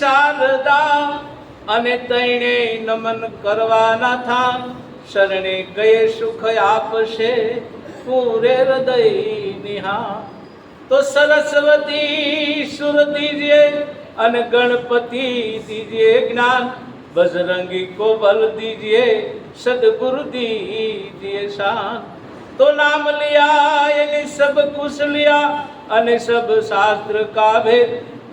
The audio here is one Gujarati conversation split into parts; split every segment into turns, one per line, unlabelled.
શારદા અને તૈણે નમન કરવાના થા. શરણે ગયે સુખ આપશે પૂરે હૃદય નિહા તો સરસ્વતી સુર દીજે અને ગણપતિ દીજે જ્ઞાન. બજરંગી કોબલ દીજે, સદગુરુ દીજે શાન. તો નામ લિયા, એની સબ કુશ લિયા અને સબ શાસ્ત્ર કાભે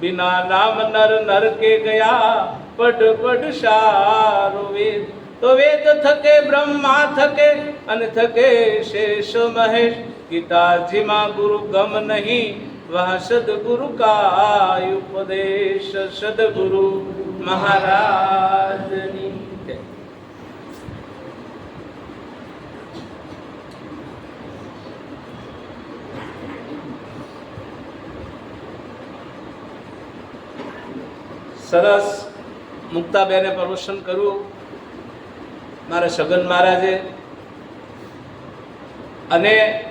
બિના નામ નર નર કે ગયા પડ પડ સારો વેદ તો વેદ થકે બ્રહ્મા થકે અને થકે શેષ મહેશ ગીતાજીમાં ગુરુ ગમ નહીં વહ સદગુરુ કા ઉપદેશ સદગુરુ મહારાજની સરસ મુક્તાબેને પ્રમોશન કર્યું. મારા સગન મહારાજે. અને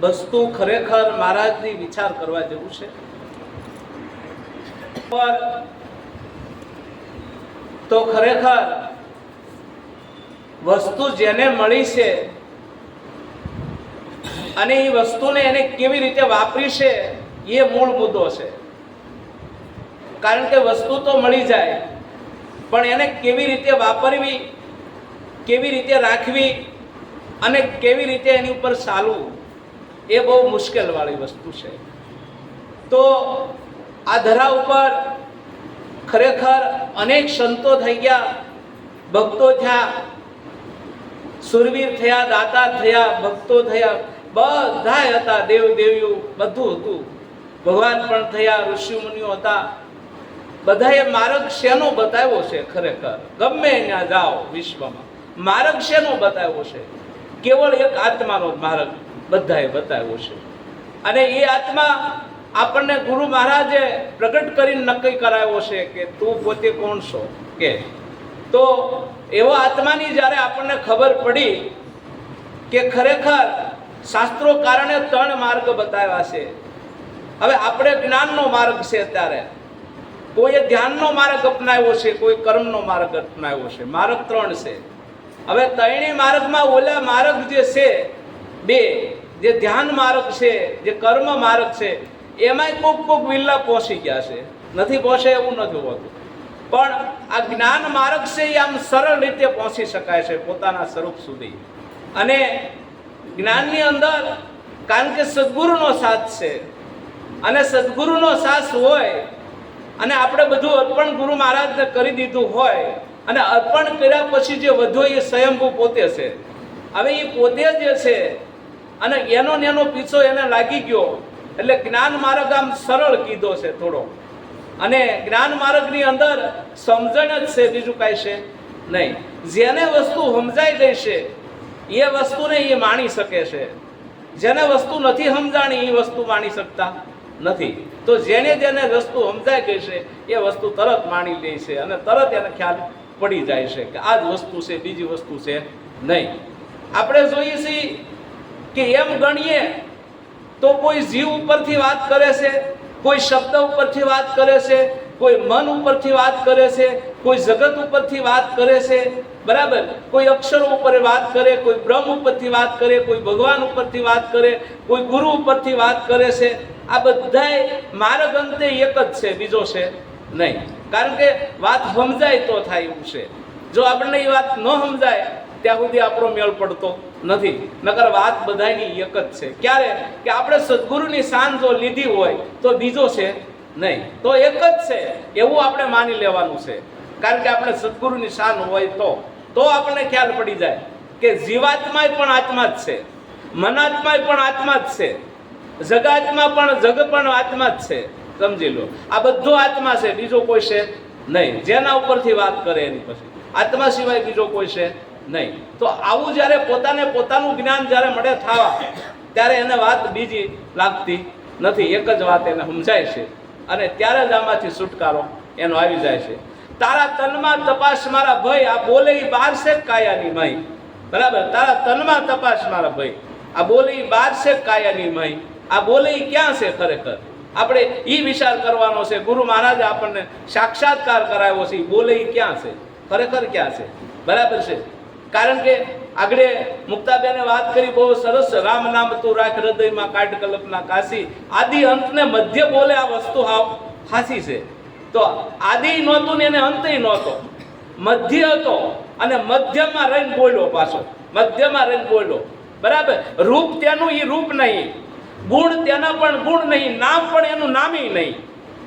વસ્તુ ખરેખર મહારાજની વિચાર કરવા જેવું છે. તો ખરેખર વસ્તુ જેને મળી છે અને એ વસ્તુને એને કેવી રીતે વાપરી છે, એ મૂળ મુદ્દો છે. કારણ કે વસ્તુ તો મળી જાય. પણ એને કેવી રીતે વાપરવી, કેવી રીતે રાખવી અને કેવી રીતે એની ઉપર ચાલવું, એ બહુ મુશ્કેલવાળી વસ્તુ છે. તો આ ધરા ઉપર ખરેખર અનેક સંતો થઈ ગયા. ભક્તો થયા, સુરવીર થયા, દાતા થયા, ભક્તો થયા બધા હતા દેવ દેવીઓ બધું હતું. ભગવાન પણ થયા, ઋષિ મુનિઓ હતા. બધાએ માર્ગ શેનો બતાવ્યો છે ખરેખર. ગમે ત્યાં જાઓ વિશ્વમાં માર્ગ શેનો બતાવ્યો છે. કેવળ એક આત્માનો માર્ગ બધાએ બતાવ્યો છે. અને એ આત્મા આપણને ગુરુ મહારાજે પ્રગટ કરીને નક્કી કરાવ્યો છે કે તું પોતે કોણ છો? કે. તો એવો આત્માની જ્યારે આપણને ખબર પડી કે ખરેખર શાસ્ત્રો કારણે ત્રણ માર્ગ બતાવ્યા છે. હવે આપણે જ્ઞાનનો માર્ગ છે અત્યારે. કોઈએ ધ્યાનનો માર્ગ અપનાવ્યો છે, કોઈ કર્મનો માર્ગ અપનાવ્યો છે. માર્ગ ત્રણ છે. હવે ત્રણેય માર્ગમાં ઓલા માર્ગ જે છે, બે, જે ધ્યાન માર્ગ છે, જે કર્મ માર્ગ છે, એમાંય કોક કોક વિલ્લા પહોંચી ગયા છે. નથી પહોંચે એવું નથી હોતું પણ આ જ્ઞાન માર્ગ છે એ આમ સરળ રીતે પહોંચી શકાય છે પોતાના સ્વરૂપ સુધી. અને જ્ઞાનની અંદર, કારણ કે સદગુરુનો સાથ છે. અને સદગુરુનો સાથ હોય અને આપણે બધું અર્પણ ગુરુ મહારાજને કરી દીધું હોય અને અર્પણ કર્યા પછી જે વધુ એ સ્વયંભૂ પોતે છે. હવે એ પોતે જે છે અને એનો ને એનો પીછો એને લાગી ગયો. એટલે જ્ઞાન માર્ગ આમ સરળ કીધો છે થોડો. અને જ્ઞાન માર્ગની અંદર સમજણ જ છે, બીજું કાંઈ છે નહીં. જેને વસ્તુ સમજાઈ ગઈ છે, એ વસ્તુને એ માણી શકે છે. જેને વસ્તુ નથી સમજાણી, એ વસ્તુ માણી શકતા. નથી. તો જેને જેને વસ્તુ સમજાઈ ગઈ છે, એ વસ્તુ તરત માણી લે છે અને તરત એને ખ્યાલ પડી જાય છે કે આ જ વસ્તુ છે, બીજી વસ્તુ છે નહીં. આપણે જોઈએ છીએ કે એમ ગણીએ તો કોઈ જીવ ઉપરથી વાત કરે છે, કોઈ શબ્દ ઉપરથી વાત કરે છે, કોઈ મન ઉપરથી વાત કરે છે, કોઈ જગત ઉપરથી વાત કરે છે, બરાબર? કોઈ અક્ષરો ઉપર વાત કરે, કોઈ બ્રહ્મ ઉપરથી વાત કરે, કોઈ ભગવાન ઉપરથી વાત કરે, કોઈ ગુરુ ઉપરથી વાત કરે છે. આ બધાય માર્ગ અંતે એક જ છે, બીજો છે નહીં. કારણ કે વાત સમજાય તો થાય એવું છે. જો આપણને એ વાત ન સમજાય, ત્યાં સુધી આપણો મેળ પડતો નથી. નકર વાત બધાની એક જ છે. ક્યારે? કે આપણે સદગુરુની શાન જો લીધી હોય, તો બીજો છે નહીં. તો એક જ છે. એવું આપણે માની લેવાનું છે. કારણ કે આપણે સદગુરુની શાન હોય તો. તો આપણને ખ્યાલ પડી જાય કે જીવાત્માય પણ આત્મા જ છે. મનાત્માય પણ આત્મા જ છે. જગાત્મા પણ જગ પણ આત્મા જ છે, સમજી લો. આ બધો આત્મા છે, બીજો કોઈ છે નહીં. જેના ઉપરથી વાત કરે એની પછી. આત્મા સિવાય બીજો કોઈ છે નહીં. તો આવું જ્યારે પોતાને પોતાનું જ્ઞાન જ્યારે મળે થવા, ત્યારે એને વાત બીજી લાગતી નથી. એક જ વાત એને સમજાય છે. અને ત્યારે જ આમાંથી છુટકારો એનો આવી જાય છે. તારા તનમાં તપાસ મારા ભાઈ આ બોલે બાર છે કાયાની મય. બરાબર? તારા તનમાં તપાસ મારા ભાઈ આ બોલે બાર છે કાયાની મય. આ બોલે એ ક્યાં છે ખરેખર? આપણે એ વિચાર કરવાનો છે. ગુરુ મહારાજે આપણને સાક્ષાત્કાર કરાવ્યો છે. બોલે એ ક્યાં છે? ખરેખર ક્યાં છે? બરાબર છે? કારણ કે આગળ મુક્તાબેને વાત કરી, બહુ સરસ, રામ નામ તું રાખ હૃદયમાં કાઢ કલ્પના કાશી. આદિ અંતને મધ્ય બોલે આ વસ્તુ હાવ હાસી છે. તો આદિ નહોતું ને એને અંતય નહોતો. મધ્ય હતો અને મધ્યમાં રહીને બોલ્યો પાછો. મધ્યમાં રહીને બોલ્યો. બરાબર? રૂપ તેનું એ રૂપ નહીં. ગુણ તેના પણ ગુણ નહીં, નામ પણ એનું નામી નહીં.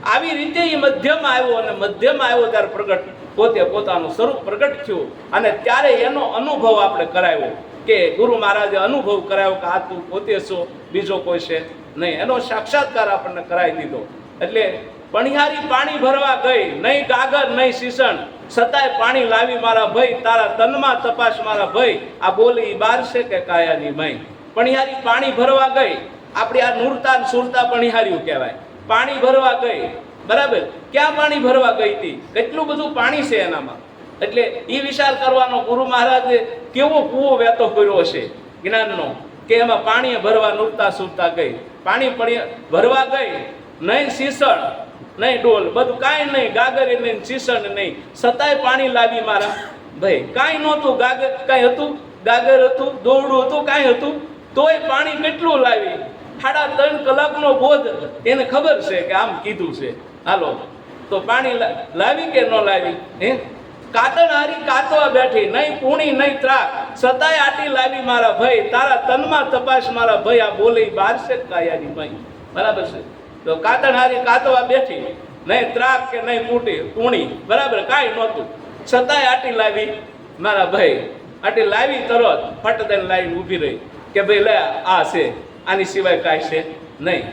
આવી રીતે એ મધ્યમાં આવ્યો અને મધ્યમાં આવ્યો ત્યારે પ્રગટ પોતે પોતાનું સ્વરૂપ પ્રગટ થયું અને ત્યારે એનો અનુભવ આપણે કરાવ્યો કે ગુરુ મહારાજે અનુભવ કરાવ્યો કે આ તું પોતે છો, બીજો કોઈ છે નહીં. એનો સાક્ષાત્કાર આપણને કરાવી દીધો. એટલે પણિહારી પાણી ભરવા ગઈ, નહીં ગાગર, નહીં શીશણ. છતાંય પાણી લાવી મારા ભાઈ, તારા તનમાં તપાસ મારા ભાઈ. આ બોલી બાર છે કે કાયાની મય? પણિહારી પાણી ભરવા ગઈ આપણી આ નૂરતા સુરતા પણિહારીઓ કહેવાય. પાણી ભરવા ગઈ, બરાબર? ક્યાં પાણી ભરવા ગઈ હતી? કેટલું બધું પાણી છે એનામાં? એટલે એ વિચાર કરવાનો ગુરુ મહારાજે કેવો કૂવો વહેતો કર્યો હશે જ્ઞાનનો, કે એમાં પાણી ભરવા નૂરતા સુરતા ગઈ. પાણી ભરવા ગઈ, નહીં શીસણ નહીં ડોલ, બધું કાંઈ નહીં, ગાગર નહીં શીસણ નહીં. સતાય પાણી લાવી મારા. ભાઈ, કાંઈ નહોતું ગાગર, કાંઈ હતું? ગાગર હતું, દોરડું હતું, કાંઈ હતું? તોય પાણી કેટલું લાવી? સાડા ત્રણ કલાકનો બોધ એને ખબર છે કે આમ કીધું છે. હાલો, તો પાણી લાવી કે ન લાવી? હે? કાતણ હારી કાતવા બેઠી, નહીં પૂણી, નહીં ત્રાક. સતાય આટી લાવી મારા ભાઈ તારા તનમાં તપાસ મારા ભાઈ આ બોલે ઈ બાર છે કાયાની ભાઈ બરાબર છે? તો કાતણ હારી કાતવા બેઠી, નહીં ત્રાક કે નહીં પૂટી પૂણી. બરાબર, કાંઈ નહોતું. છતાંય આટી લાવી મારા ભાઈ આટી લાવી તરત ફટ દઈને લાવીને ઊભી રહી કે ભાઈ લે, આ છે. આની સિવાય કાંઈ છે નહીં.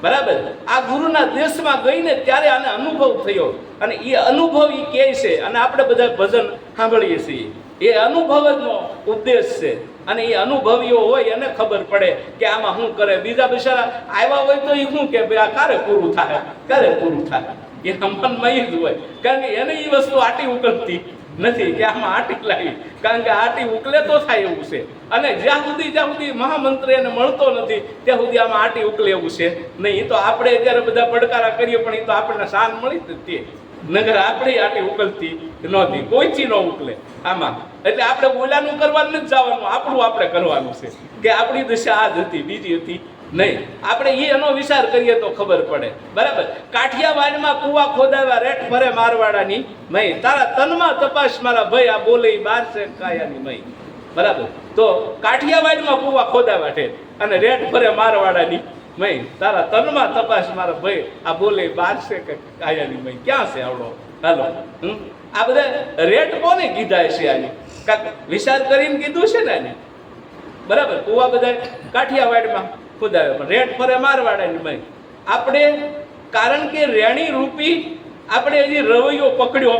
બરાબર? આ ગુરુના દેશમાં ગઈને ત્યારે આને અનુભવ થયો. અને એ અનુભવ એ કહે છે, અને આપણે બધા ભજન સાંભળીએ છીએ. એ અનુભવ જનો ઉપદેશ છે. અને એ અનુભવીઓ હોય એને ખબર પડે કે આમાં શું કરે. બીજા બિચારા આવ્યા હોય તો એ શું કે, ભાઈ આ ક્યારે પૂરું થાય? ક્યારે પૂરું થાય? એ મનમાં જ હોય. કારણ કે એને એ વસ્તુ આટી ઉકળતી નથી, કે આમાં આટી લાવી. કારણ કે આટી ઉકલે તો થાય એવું છે. અને જ્યાં સુધી જ્યાં સુધી મહામંત્ર એને મળતો નથી, ત્યાં સુધી આમાં આટી ઉકલે એવું છે. નહીં તો આપણે અત્યારે બધા પડકારા કરીએ, પણ એ તો આપણને શાન મળી જ તે. નગર આપણે આટી ઉકલતી નહોતી, કોઈથી ન ઉકલે. આમાં. એટલે આપણે બોલાનું કરવાનું નથી જવાનું, આપણું આપણે કરવાનું છે. કે આપણી દિશા આ જ હતી, બીજી હતી. નહીં. આપણે એ એનો વિચાર કરીએ તો ખબર પડે. બરાબર? કાઠિયાવાડમાં કુવા ખોદાવ્યા, રેટ ફરે મારવાડાની મય. તારા તનમાં તપાસ મારા ભાઈ, આ બોલે બાર છે કાયાની મય. બરાબર? તો કાઠિયાવાડમાં કુવા ખોદાવ્યા છે અને રેટ ફરે મારવાડાની મય. તારા તનમાં તપાસ મારા ભાઈ, આ બોલે બાર છે કે, કાયાની મય. ક્યાં છે આવડો? હાલો? આ બધા રેટ કોને કીધા છે આની? વિચાર કરીને કીધું છે ને આને? બરાબર? કુવા બધા કાઠિયાવાડમાં ખોદાવે પણ રેટ ફરે મારવાડાની ભાઈ આપણે, કારણ કે રેણી રૂપી આપણે હજી રવૈયો પકડ્યો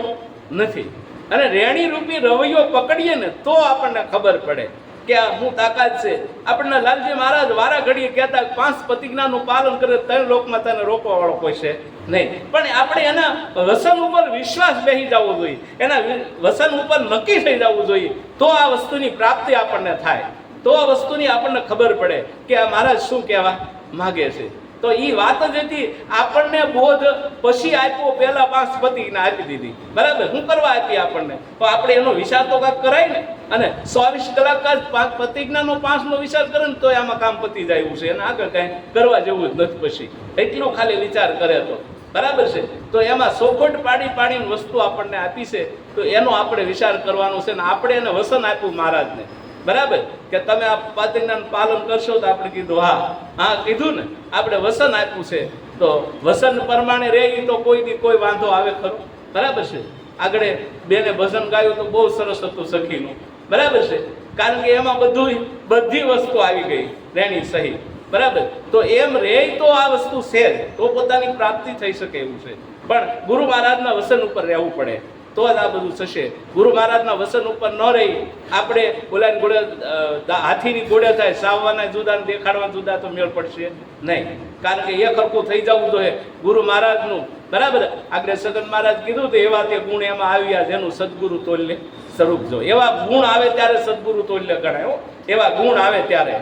નથી. અને રેણી રૂપી રવૈયો પકડીએ ને તો આપણને ખબર પડે કે આ શું તાકાત છે. આપણને લાલજી મહારાજ વારા ઘડીએ કહેતા પાંચ પ્રતિજ્ઞાનું પાલન કરે ત્રણ લોકમાં તને રોકવા કોઈ છે નહીં. પણ આપણે એના વસન ઉપર વિશ્વાસ બેસી જવો જોઈએ. એના વસન ઉપર નક્કી થઈ જવું જોઈએ. તો આ વસ્તુની પ્રાપ્તિ આપણને થાય. તો આ વસ્તુની આપણને ખબર પડે કે આ મહારાજ શું કહેવા માગે છે. તો એ વાત જ હતી, આપણને બોધ પછી આપ્યો, પહેલા પાંચ પતિને આપી દીધી. બરાબર? શું કરવા આપી આપણને? તો આપણે એનો વિચાર તો કાંક કરાય ને? અને ચોવીસ કલાક જ પાંચ પ્રતિજ્ઞાનો પાંચનો વિચાર કરે ને તો આમાં કામ પતી જાય એવું છે. અને આગળ કાંઈ કરવા જેવું જ નથી પછી. એટલો ખાલી વિચાર કરે તો. બરાબર છે? તો એમાં સોખોટ પાડી પાડીને વસ્તુ આપણને આપી છે. તો એનો આપણે વિચાર કરવાનો છે ને આપણે એને વસન આપ્યું મહારાજને. બરાબર? કે તમે આ પ્રતિજ્ઞાનું પાલન કરશો તો આપણે કીધું, હા. હા, કીધું ને? આપણે વસન આપ્યું છે. તો વસન પ્રમાણે રહે તો કોઈ દી કોઈ વાંધો આવે ખરો? બરાબર છે? આગળ બેને ભજન ગાયું તો બહુ સરસ હતું સખીનું. બરાબર છે? કારણ કે એમાં બધું બધી વસ્તુ આવી ગઈ, રેણી સહી. બરાબર? તો એમ રે તો આ વસ્તુ છે. તો પોતાની પ્રાપ્તિ થઈ શકે એવું છે. પણ ગુરુ મહારાજના વસન ઉપર રહેવું પડે. તો જ આ બધું થશે. ગુરુ મહારાજના વસન ઉપર ન રહી, આપણે ઓલાને ગોળે હાથીની ગોળે થાય, સાવવાના જુદા દેખાડવા જુદા તો મેળ પડશે નહીં. કારણ કે એ ખરખું થઈ જવું જોઈએ. ગુરુ મહારાજનું, બરાબર? આગળ સગન મહારાજ કીધું તો એવા તે ગુણ એમાં આવ્યા જેનું સદગુરુ તોલ્ય સ્વરૂપ જો. એવા ગુણ આવે ત્યારે સદગુરુ તોલ્ય ગણાય એવા ગુણ આવે ત્યારે.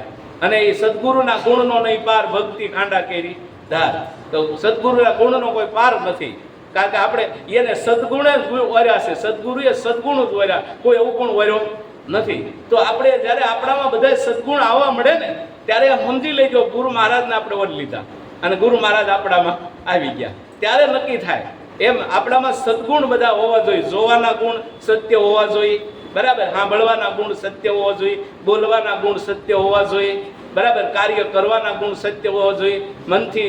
અને એ સદગુરુના ગુણનો નહીં પાર ભક્તિ ખાંડા કેરી ધાર. તો સદગુરુના ગુણનો કોઈ પાર નથી. કારણ કે આપણે એને સદગુણે જ વર્યા છે. સદગુરુએ સદગુણ જ વર્યા. કોઈ એવું ગુણ વર્યો નથી. તો આપણે જ્યારે આપણામાં બધા સદગુણ આવવા મળે ને, ત્યારે સમજી લેજો ગુરુ મહારાજને આપણે વર લીધા. અને ગુરુ મહારાજ આપણામાં આવી ગયા. ત્યારે નક્કી થાય. એમ આપણામાં સદગુણ બધા હોવા જોઈએ. જોવાના ગુણ સત્ય હોવા જોઈએ. બરાબર? સાંભળવાના ગુણ સત્ય હોવા જોઈએ. બોલવાના ગુણ સત્ય હોવા જોઈએ. બરાબર, કાર્ય કરવાના ગુણ સત્ય હોવા જોઈએ, મનથી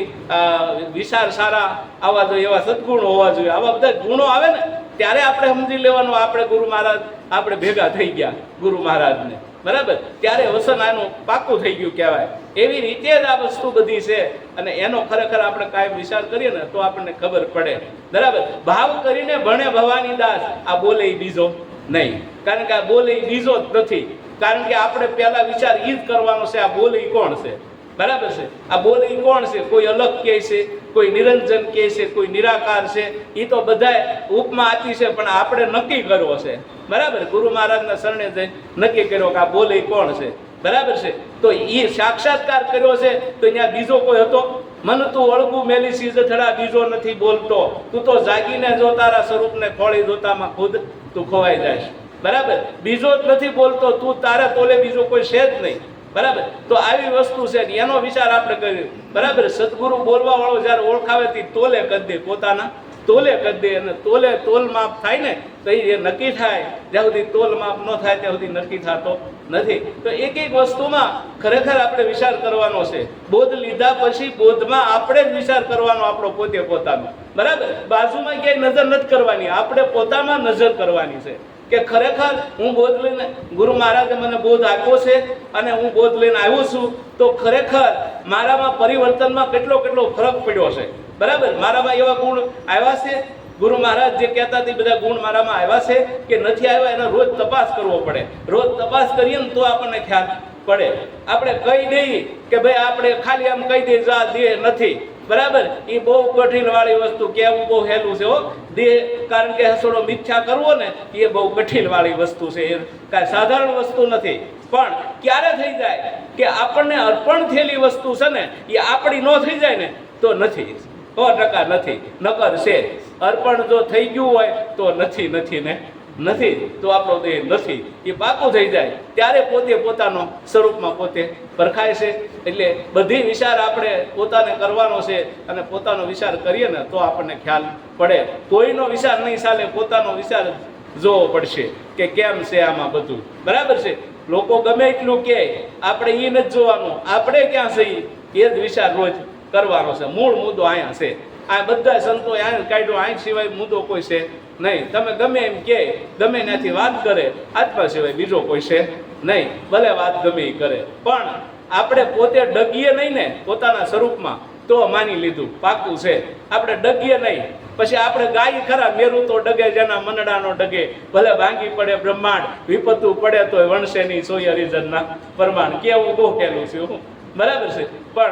વિચાર સારા આવવા જોઈએ, એવા સદગુણ હોવા જોઈએ. આવા બધા ગુણો આવે ને, ત્યારે આપણે સમજી લેવાનું, આપણે ગુરુ મહારાજ, આપણે ભેગા થઈ ગયા, ગુરુ મહારાજને. બરાબર? ત્યારે વસન આનું પાકું થઈ ગયું કહેવાય. એવી રીતે જ આ વસ્તુ બધી છે. અને એનો ખરેખર આપણે કાયમ વિચાર કરીએ ને, તો આપણને ખબર પડે. બરાબર? ભાવ કરીને ભણે ભવાની દાસ. આ બોલે બીજો નહીં. કારણ કે આ બોલે બીજો જ નથી. કારણ કે આપણે પહેલા વિચાર ઈ જ કરવાનો છે, આ બોલે કોણ છે? બરાબર છે? આ બોલે કોણ છે? કોઈ અલગ કહે છે, કોઈ નિરંજન કહે છે, કોઈ નિરાકાર છે. એ તો બધાય ઉપમા આતી છે, પણ આપણે નક્કી કરવો છે. બરાબર? ગુરુ મહારાજના શરણે જઈ નક્કી કર્યો કે આ બોલે કોણ છે? બરાબર છે? તો એ સાક્ષાત્કાર કર્યો છે, તો અહીંયા બીજો કોઈ હતો? મન તું અળગું મેલી સીઝ થડા બીજો નથી બોલતો. તું તો જાગીને જો તારા સ્વરૂપને ખોળી જોતામાં ખુદ તું ખોવાઈ જાય બરાબર? બીજો જ નથી બોલતો, તું તારે તોલે બીજો કોઈ છે જ નહીં. બરાબર? તો આવી વસ્તુ છે એનો વિચાર આપણે કર્યો બરાબર? સદગુરુ બોલવા વાળો જ્યારે ઓળખાવે તે તોલે કરી દે પોતાના. તોલે કરી દે અને તોલે તોલ માપ થાય ને, તો એ નક્કી થાય, જ્યાં સુધી તોલ માપ ન થાય ત્યાં સુધી નક્કી થતો નથી. તો એક એક વસ્તુમાં ખરેખર આપણે વિચાર કરવાનો છે. બોધ લીધા પછી બોધમાં આપણે જ વિચાર કરવાનો આપણો પોતે પોતાનો. બરાબર? બાજુમાં ક્યાંય નજર નથી કરવાની. આપણે પોતામાં નજર કરવાની છે. કે ખરેખર હું બોધ લઈને ગુરુ મહારાજે મને બોધ આપ્યો છે અને હું બોધ લઈને આવ્યો છું, તો ખરેખર મારામાં પરિવર્તનમાં કેટલો કેટલો ફરક પડ્યો છે? બરાબર? મારામાં એવા ગુણ આવ્યા છે? ગુરુ મહારાજ જે કહેતા તે બધા ગુણ મારામાં આવ્યા છે કે નથી આવ્યા, એનો રોજ તપાસ કરવો પડે. રોજ તપાસ કરીએ ને તો આપણને ખ્યાલ પડે. આપણે કહી દઈએ કે ભાઈ આપણે ખાલી આમ કહી દઈએ જા દે નથી. બરાબર? એ બહુ કઠિન વાળી વસ્તુ કેવું બહુ હેલું છે, હો. દેહ કારણ કે હસોડો મિથ્યા કરવો ને, એ બહુ કઠિન વાળી વસ્તુ છે. એ કાંઈ સાધારણ વસ્તુ નથી. પણ ક્યારે થઈ જાય કે આપણને અર્પણ થયેલી વસ્તુ છે ને, એ આપણી ન થઈ જાય ને, તો નથી. સો ટકા નથી. નકર છે. અર્પણ જો થઈ ગયું હોય, તો નથી નથી ને. નથી. તો આપણો દેહ નથી. એ પાકું થઈ જાય. ત્યારે પોતે પોતાનો સ્વરૂપમાં પોતે પરખાય છે. એટલે બધી વિચાર આપણે પોતાને કરવાનો છે અને પોતાનો વિચાર કરીએ ને તો આપણને ખ્યાલ પડે. કોઈનો વિચાર નહીં ચાલે, પોતાનો વિચાર જોવો પડશે કે કેમ છે આમાં બધું. બરાબર છે? લોકો ગમે એટલું કહે, આપણે એ નથી જોવાનું. આપણે ક્યાં છીએ એ જ વિચાર રોજ કરવાનો છે. મૂળ મુદ્દો અહીંયા છે. આ બધા સંતો અહીંયા કાઢ્યો અહીં સિવાય મુદ્દો કોઈ છે નહીં. તમે ગમે એમ કે, ગમે ત્યાંથી વાત કરે, આત્મા સિવાય બીજો કોઈ છે નહીં. ભલે વાત ગમે એ કરે. પણ આપણે પોતે ડગીએ નહીં ને પોતાના સ્વરૂપમાં, તો માની લીધું, પાકું છે. આપણે ડગીએ નહીં. પછી આપણે ગાય ખરા મેરું તો ડગે, જેના મનડાનો ડગે. ભલે ભાંગી પડે બ્રહ્માંડ વિપતું પડે તોય વણશે નહીં, સોય હરિજનના પ્રમાણ. કેવું કહેલું છે હું? બરાબર છે. પણ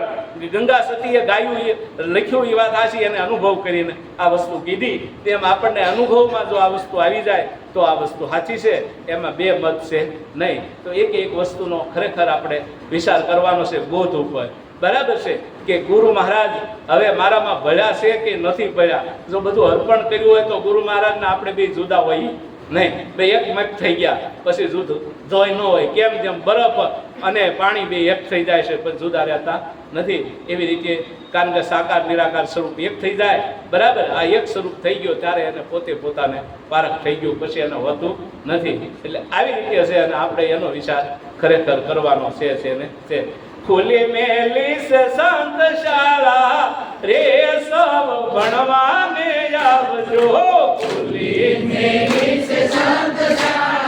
ગંગા સતીએ ગાયું એ, લખ્યું એ વાત આશી એને અનુભવ કરીને આ વસ્તુ કીધી. તેમ આપણને અનુભવમાં જો આ વસ્તુ આવી જાય, તો આ વસ્તુ સાચી છે. એમાં બે મત છે નહીં. તો એક એક વસ્તુનો ખરેખર આપણે વિચાર કરવાનો છે બોધ ઉપર. બરાબર છે કે ગુરુ મહારાજ હવે મારામાં ભળ્યા છે કે નથી ભળ્યા જો બધું અર્પણ કર્યું હોય તો ગુરુ મહારાજને આપણે બે જુદા હોય નહીં. બે એક મત થઈ ગયા. પછી જુદું જોઈ ન હોય. કેમ? જેમ બરફ અને પાણી બે એક થઈ જાય છે, પણ જુદા રહેતા નથી. એવી રીતે કારણ કે સાકાર, નિરાકાર સ્વરૂપ એક થઈ જાય, બરાબર? આ એક સ્વરૂપ થઈ ગયો ત્યારે એને પોતે પોતાને પારખ થઈ ગયું, પછી એને હોતું નથી. એટલે આવી રીતે છે અને આપણે એનો વિચાર ખરેખર કરવાનો છે છે ને? છે. ખુલી મેલી છે સંત શાળા રે સૌ ભણવાને આવજો. ખુલી મેલી સંત આવજો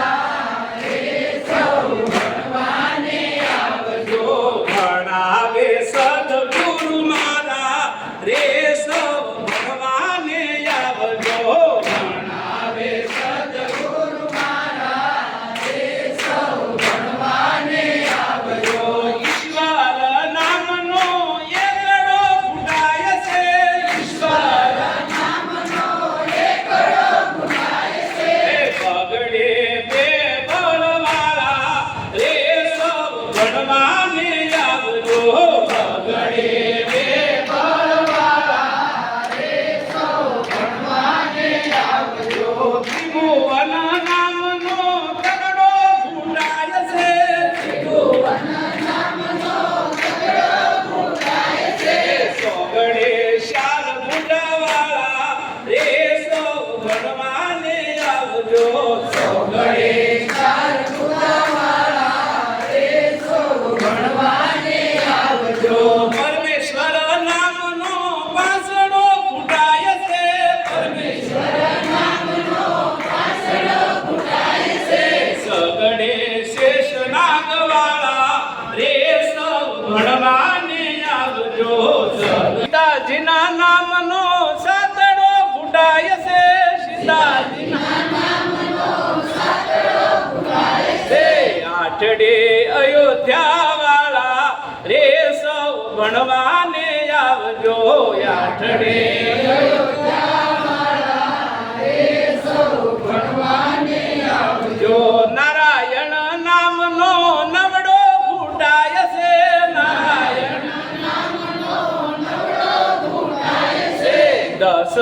જો સૌ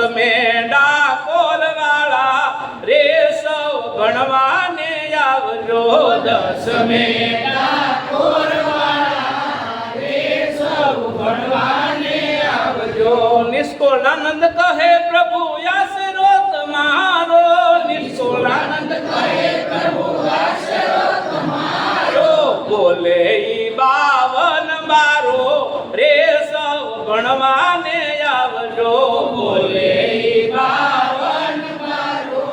મેંડા કોલવાળા રે સૌ ગણવાને આવજો દસ નિષ્કોળાનંદ કહે પ્રભુ આશરો તમારો નિષ્કોળાનંદ કહે પ્રભુ આશરો તમારો બોલે બાવન મારો રે સૌ ગણવાને આવજો. બોલે બાવન મારો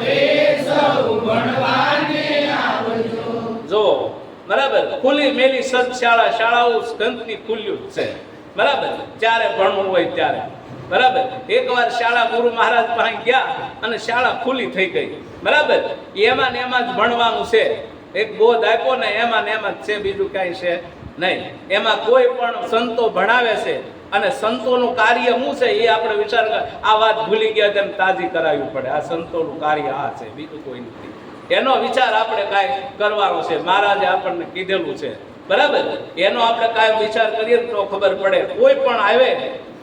રે સૌ ગણવાને આવજો. જો, બરાબર, ખુલ્લી મેલી સદશાળા શાળાઓ સ્કંદની ખુલ્યું છે. બરાબર, જ્યારે ભણવું હોય ત્યારે. બરાબર? એકવાર શાળા ગુરુ મહારાજ પાસે ગયા અને શાળા ખુલ્લી થઈ ગઈ. બરાબર? એમાં ને એમાં જ ભણવાનું છે. એક બોધ આપ્યો ને એમાં ને એમાં જ છે, બીજું કાંઈ છે નહીં. એમાં કોઈ પણ સંતો ભણાવે છે અને સંતોનું કાર્ય શું છે એ આપણે વિચાર આ વાત ભૂલી ગયા તેમ તાજી કરાવવી પડે. આ સંતોનું કાર્ય આ છે, બીજું કોઈ નથી. એનો વિચાર આપણે કાંઈ કરવાનો છે. મહારાજે આપણને કીધેલું છે. બરાબર? એનો આપણે કાંઈ વિચાર કરીએ તો ખબર પડે. કોઈ પણ આવે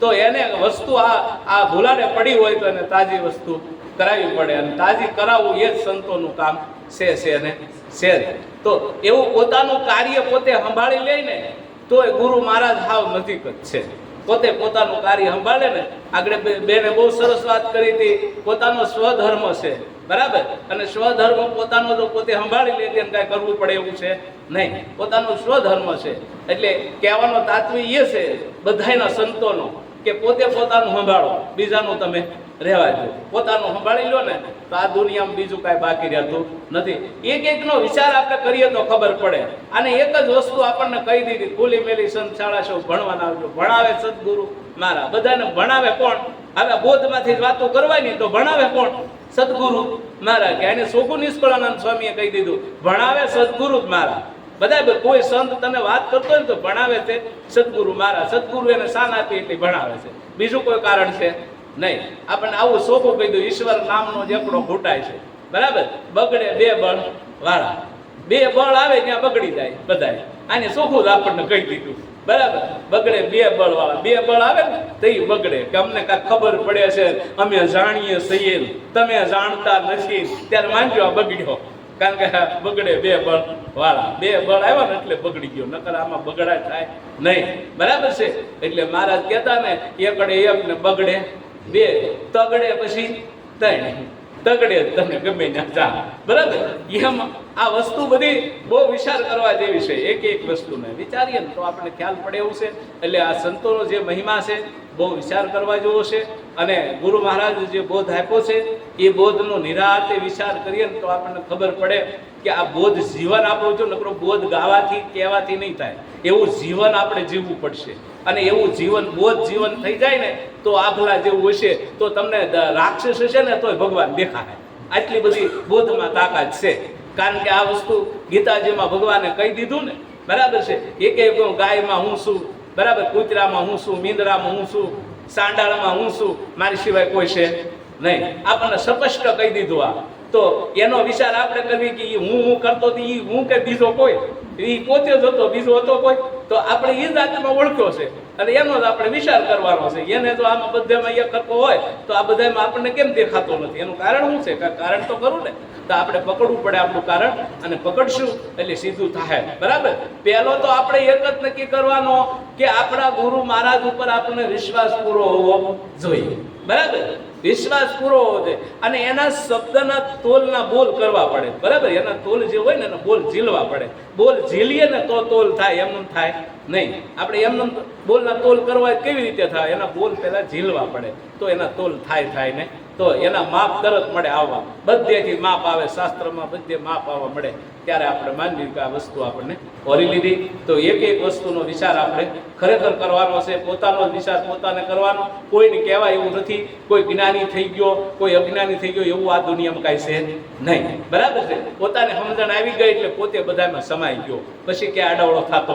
તો એને વસ્તુ આ આ ભૂલાને પડી હોય તો એને તાજી વસ્તુ કરાવવી પડે અને તાજી કરાવવું એ જ સંતોનું કામ છે છે ને? છે. તો એવું પોતાનું કાર્ય પોતે સંભાળી લઈને તોય ગુરુ મહારાજ હાવ નજીક જ છે. પોતે પોતાનું કાર્ય સંભાળે ને, આગળ બેને બહુ સરસ વાત કરી હતી, પોતાનો સ્વધર્મ છે. બરાબર? અને સ્વધર્મ પોતાનો તો પોતે સંભાળી લે, તેને કાંઈ કરવું પડે એવું છે નહીં. પોતાનો સ્વધર્મ છે. એટલે કહેવાનો તાત્વિક એ છે, બધાયના સંતોનો. કે પોતે પોતાનું સંભાળો, બીજાનું તમે રહેવા દો પોતાનું સંભાળી લો ને, તો આ દુનિયામાં બીજું કાંઈ બાકી રહેતું નથી. એક એકનો વિચાર આપણે કરીએ તો ખબર પડે. અને એક જ વસ્તુ આપણને કહી દીધી ખુલી મેલી સંત શાળા સૌ ભણવાના આવજો ભણાવે સદગુરુ મારા. બધાને ભણાવે કોણ? હવે બોધમાંથી જ વાતો કરવાની તો ભણાવે કોણ? સદગુરુ મારા. કે એને સોગુ નિષ્કળાનંદ સ્વામીએ કહી દીધું, ભણાવે સદગુરુ જ મારા. બધા કોઈ સંત તને વાત કરતો હોય ને તો ભણાવે છે. સદગુરુ મારા, સદગુરુ એને શાન આપી એટલે ભણાવે છે. બીજું કોઈ કારણ છે? નહીં. આપણને આવું સોખું કહી દઉં, ઈશ્વર નામનો જેકડો ઘૂંટાય છે. બરાબર? બગડે બે બળ વાળા. બે બળ આવે ત્યાં બગડી જાય બધાય. આને સોખું જ આપણને કહી દીધું. બરાબર? બગડે બે બળ વાળા. બે બળ આવે ને તો એ બગડે. કે અમને કાંઈ ખબર પડે છે. અમે જાણીએ છીએ. તમે જાણતા નથી. ત્યારે માનજો આ બગડ્યો. કારણ કે બગડે બે બળ વાળા. બે બળ આવ્યા ને એટલે બગડી ગયો. નકર આમાં બગડા થાય નહીં. બરાબર છે? એટલે મહારાજ કહેતા ને, એકડે એક ને બગડે, બે તગડે પછી ત્રણ તગડે તને ગમે ત્યાં જા. બરાબર? એમ આ વસ્તુ બધી બહુ વિચાર કરવા જેવી છે. એક એક વસ્તુને વિચારીએ ને તો આપણે ખ્યાલ પડે એવું છે. એટલે આ સંતોનો જે મહિમા છે બહુ વિચાર કરવા જેવો છે. અને ગુરુ મહારાજ જે બોધ આપ્યો છે, એ બોધનો નિરાતે વિચાર કરીએ ને તો આપણને ખબર પડે કે આ બોધ જીવન આપણું જો નકરો બોધ ગાવાથી, કહેવાથી નહીં થાય. એવું જીવન આપણે જીવવું પડશે. અને એવું જીવન, બોધ જીવન થઈ જાય ને, તો આભલા જેવું હશે. તો તમને રાક્ષસ હશે ને, તોય ભગવાન દેખાય આટલી બધી બોધમાં તાકાત છે. કારણ કે આ વસ્તુ ગીતાજીમાં ભગવાને કહી દીધું ને, બરાબર છે? એક એક ગાયમાં હું છું, બરાબર? કૂતરામાં હું છું, મીંદરામાં હું છું, સાંડાળમાં હું છું, મારી સિવાય કોઈ છે નહીં. આપણને સ્પષ્ટ કહી દીધું આ. તો એનો વિચાર આપણે કરવી કે હું હું કરતો હતી એ હું કે બીજો કોઈ? એ પોતે જ હતો, બીજો હતો કોઈ? તો આપણે એ જાતમાં ઓળખ્યો છે. અને એનો જ આપણે વિચાર કરવાનો છે. એને જો આમાં બધામાં એ કરતો હોય, તો આ બધામાં આપણને કેમ દેખાતો નથી? એનું કારણ શું છે? કારણ તો ખરું ને? તો આપણે પકડવું પડે આપણું કારણ અને પકડશું એટલે સીધું થાય. બરાબર? પહેલો તો આપણે એક જ નક્કી કરવાનો કે આપણા ગુરુ મહારાજ ઉપર આપણને વિશ્વાસ પૂરો હોવો જોઈએ. બરાબર? વિશ્વાસ પૂરો હોવો જોઈએ. અને એના શબ્દના તોલના બોલ કરવા પડે. બરાબર? એના તોલ જે હોય ને, એના બોલ ઝીલવા પડે. બોલ ઝીલીએ ને તો તોલ થાય એમનું થાય નહીં. આપણે એમનું બોલના તોલ કરવા કેવી રીતે થાય? એના બોલ પહેલાં ઝીલવા પડે. તો એના તોલ થાય થાય ને તો એના માપ તરત મળે આવવા બધેથી માપ આવે, શાસ્ત્રમાં બધે માપ આવવા મળે. ત્યારે આપણે માનવી કે આ વસ્તુ આપણને ઓરી લીધી. તો એક એક વસ્તુનો વિચાર આપણે ખરેખર કરવાનો છે, પોતાનો વિચાર પોતાને કરવાનો. કોઈને કહેવાય એવું નથી, કોઈ જ્ઞાની થઈ ગયો, કોઈ અજ્ઞાની થઈ ગયો, એવું આ દુનિયામાં કાંઈ છે નહીં. બરાબર છે? પોતાને સમજણ આવી ગઈ એટલે પોતે બધામાં સમાઈ ગયો. પછી ક્યાં આડાવડો થતો.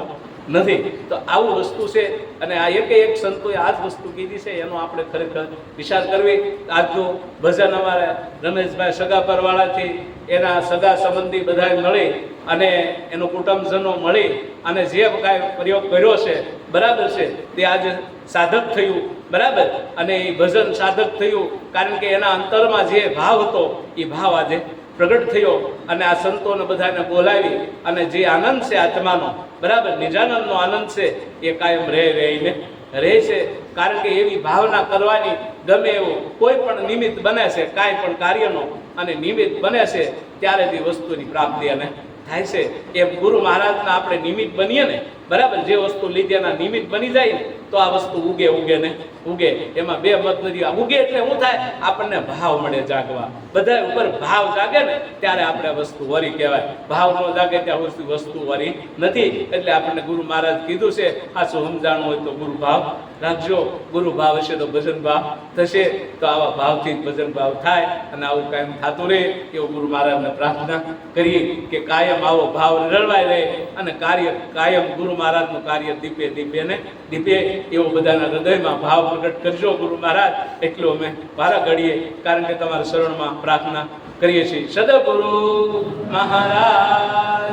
નથી. તો આવું વસ્તુ છે અને આ એક એક સંતોએ આ જ વસ્તુ કીધી છે, એનો આપણે ખરેખર વિચાર કરવી. આજનું ભજન અમારા રમેશભાઈ સગા પરવાળાથી એના સગા સંબંધી બધા મળી અને એનો કુટુંબજનો મળી અને જે કાંઈ પ્રયોગ કર્યો છે, બરાબર છે, તે આજે સાધક થયું, બરાબર? અને એ ભજન સાધક થયું કારણ કે એના અંતરમાં જે ભાવ હતો, એ ભાવ આજે પ્રગટ થયો અને આ સંતોને બધાને બોલાવી અને જે આનંદ છે આત્માનો, બરાબર? નિજાનંદનો આનંદ છે એ કાયમ રહે રહીને, રહે છે. કારણ કે એવી ભાવના કરવાની ગમે એવું કોઈ પણ નિમિત્ત બને છે, કાંઈ પણ કાર્યનો અને નિમિત્ત બને છે, ત્યારે તે વસ્તુની પ્રાપ્તિ અને થાય છે. એમ ગુરુ મહારાજના આપણે નિમિત્ત બનીએ ને બરાબર? જે વસ્તુ લીધેના નિમિત્ત બની જાય ને, તો આ વસ્તુ ઉગે ઉગે ને, ઉગે. એમાં બે મત નથી. ઉગે એટલે શું થાય? આપણને ભાવ મળે જાગવા. બધા ઉપર ભાવ જાગે ને, ત્યારે આપણે વસ્તુ વરી કહેવાય. ભાવ ન જાગે ત્યાં વસ્તુ વસ્તુ વરી નથી. એટલે આપણને ગુરુ મહારાજ કીધું છે શું સમજાણું હોય તો ગુરુ ભાવ રાખજો. ગુરુ ભાવ હશે તો ભજન ભાવ થશે. તો આવા ભાવથી ભજન ભાવ થાય અને આવું કાયમ થતું રહે એવું ગુરુ મહારાજને પ્રાર્થના કરીએ કે કાયમ આવો ભાવ રળવાય રહે અને કાર્ય કાયમ ગુરુ મહારાજનું કાર્ય દીપે દીપે ને દીપે એવો બધાના હૃદયમાં ભાવ પ્રગટ કરજો ગુરુ મહારાજ. એટલું અમે વારા ઘડીએ કારણ કે તમારા શરણમાં પ્રાર્થના કરીએ છીએ. સદગુરુ મહારાજની